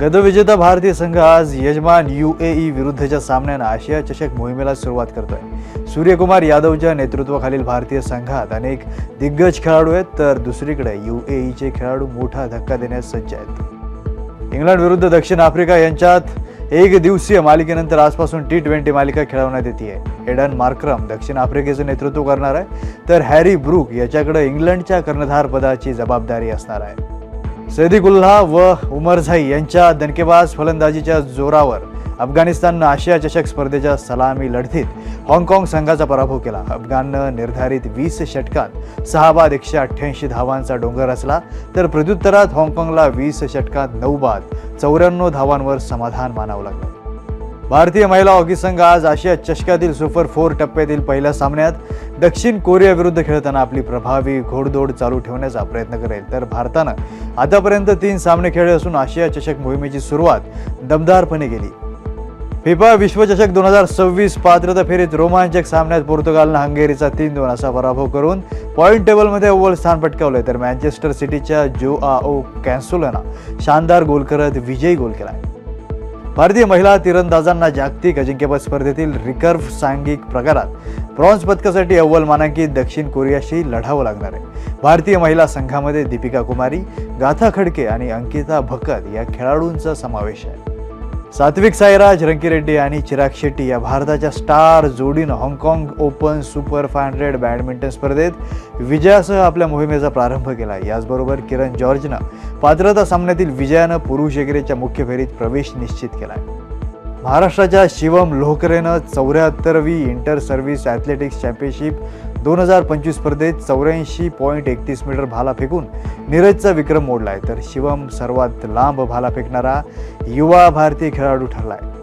गतविजेता भारतीय संघ आज यजमान यू ए ई विरुद्धच्या सामन्यानं आशिया चषक मोहिमेला सुरुवात करतोय. सूर्यकुमार यादवच्या नेतृत्वाखालील भारतीय संघात अनेक दिग्गज खेळाडू आहेत तर दुसरीकडे यू ए ईचे खेळाडू मोठा धक्का देण्यास सज्ज आहेत. इंग्लंड विरुद्ध दक्षिण आफ्रिका यांच्यात एक दिवसीय मालिकेनंतर आजपासून टी ट्वेंटी मालिका खेळवण्यात येते एडन मार्क्रम दक्षिण आफ्रिकेचं नेतृत्व करणार आहे तर हॅरी ब्रूक याच्याकडे इंग्लंडच्या कर्णधारपदाची जबाबदारी असणार आहे. सैदिकुल्हा व उमरझाई यांच्या दणकेबाज फलंदाजीच्या जोरावर अफगाणिस्ताननं आशिया चषक स्पर्धेच्या सलामी लढतीत हाँगकाँग संघाचा पराभव केला. अफगाणनं निर्धारित वीस षटकात सहा बाद एकशे अठ्ठ्याऐंशी धावांचा डोंगर रचला तर प्रत्युत्तरात हाँगकाँगला वीस षटकात नऊ बाद चौऱ्याण्णव धावांवर समाधान मानावं लागलं. भारतीय महिला हॉकी संघ आज आशिया चषकातील सुपर फोर टप्प्यातील पहिल्या सामन्यात दक्षिण कोरियाविरुद्ध खेळताना आपली प्रभावी घोडदौड चालू ठेवण्याचा प्रयत्न करेल. तर भारतानं आतापर्यंत तीन सामने खेळले असून आशिया चषक मोहिमेची सुरुवात दमदारपणे केली. फिफा विश्वचषक दोन हजार सव्वीस पात्रता फेरीत रोमांचक सामन्यात पोर्तुगालनं हंगेरीचा तीन दोन असा पराभव करून पॉईंट टेबलमध्ये अव्वल स्थान पटकावलंय. तर मँचेस्टर सिटीच्या जो आ ओ कॅन्सोलनं शानदार गोल करत विजयी गोल केलाय. भारतीय महिला तिरंदाजांना जागतिक अजिंक्यपद स्पर्धेतील रिकर्व्ह सांघिक प्रकारात ब्रॉन्झ पदकासाठी अव्वल मानांकित दक्षिण कोरियाशी लढावं लागणार आहे. भारतीय महिला संघामध्ये दीपिका कुमारी गाथा खडके आणि अंकिता भकत या खेळाडूंचा समावेश आहे. सात्विक साईराज रंकीरेड्डी आणि चिराग शेट्टी या भारताच्या स्टार जोडीनं हाँगकाँग open super five hundred badminton स्पर्धेत विजयासह आपल्या मोहिमेचा प्रारंभ केला. याचबरोबर किरण जॉर्जनं पात्रता सामन्यातील विजयानं पुरुष एकेरीच्या मुख्य फेरीत प्रवेश निश्चित केला. महाराष्ट्राच्या शिवम लोहकरेनं चौऱ्याहत्तरवी इंटर सर्व्हिस ॲथलेटिक्स चॅम्पियनशिप दोन हजार पंचवीस स्पर्धेत चौऱ्याऐंशी पॉईंट एकतीस मीटर भाला फेकून नीरजचा विक्रम मोडला आहे तर शिवम सर्वात लांब भाला फेकणारा युवा भारतीय खेळाडू ठरला आहे